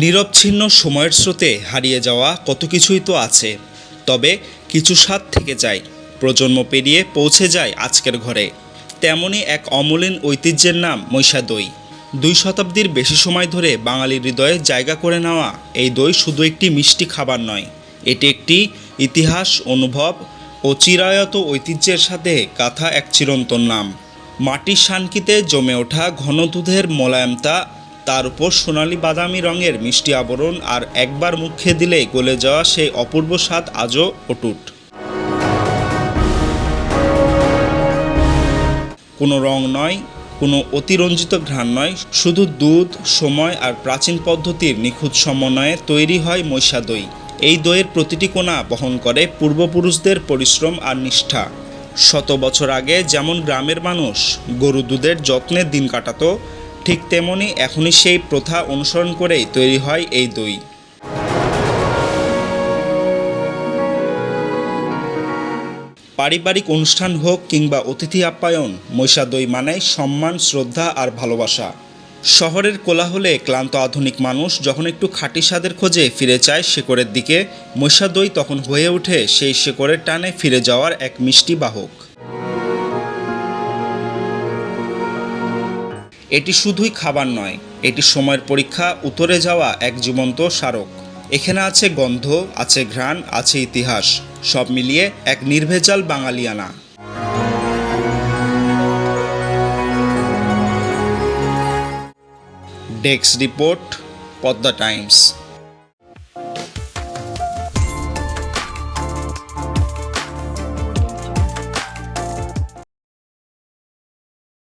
নিরবচ্ছিন্ন সময়ের স্রোতে হারিয়ে যাওয়া কত কিছুই তো আছে। তবে কিছু স্বাদ থেকে যায়, প্রজন্ম পেরিয়ে পৌঁছে যায় আজকের ঘরে। তেমনই এক অমলিন ঐতিহ্যের নাম মৈশা দই দুই শতাব্দীর বেশি সময় ধরে বাঙালির হৃদয়ে জায়গা করে নেওয়া এই দই শুধু একটি মিষ্টি খাবার নয়, এটি একটি ইতিহাস, অনুভব ও চিরায়ত ঐতিহ্যের সাথে গাথা এক চিরন্তন নাম। মাটির শানকিতে জমে ওঠা ঘন দুধের মোলায়েমতা তার উপর সোনালি বাদামি রঙের মিষ্টি আবরণ আর একবার মুখে দিলেই গলে যাওয়া সেই অপূর্ব স্বাদ আজও অটুট। কোনো রং নয়, কোনো অতিরঞ্জিত ঘ্রাণ নয়, শুধু দুধ, সময় আর প্রাচীন পদ্ধতির নিখুঁত সমন্বয়ে তৈরি হয় মৈশা দই এই দইয়ের প্রতিটি কোণা বহন করে পূর্বপুরুষদের পরিশ্রম আর নিষ্ঠা। শত বছর আগে যেমন গ্রামের মানুষ গরু দুধের যত্নে দিন কাটাতো ঠিক তেমনি এখনই সেই প্রথা অনুসরণ করেই তৈরি হয় এই দই। পারিবারিক অনুষ্ঠান হোক কিংবা অতিথি আপ্যায়ন মৈশা দই মানে সম্মান, শ্রদ্ধা আর ভালোবাসা। শহরের কোলাহলে ক্লান্ত আধুনিক মানুষ যখন একটু খাঁটি স্বাদের খোঁজে ফিরে চায় শেকড়ের দিকে মৈশা দই তখন হয়ে ওঠে সেই শেকড়ের টানে ফিরে যাওয়ার এক মিষ্টি বাহক। এটি শুধুই খাবার নয়, এটি সময়ের পরীক্ষা উতরে যাওয়া এক জীবন্ত স্মারক। এখানে আছে গন্ধ, আছে ঘ্রাণ, আছে ইতিহাস, সব মিলিয়ে এক নির্ভেজাল বাঙালিয়ানা। Desk report, Padma Times.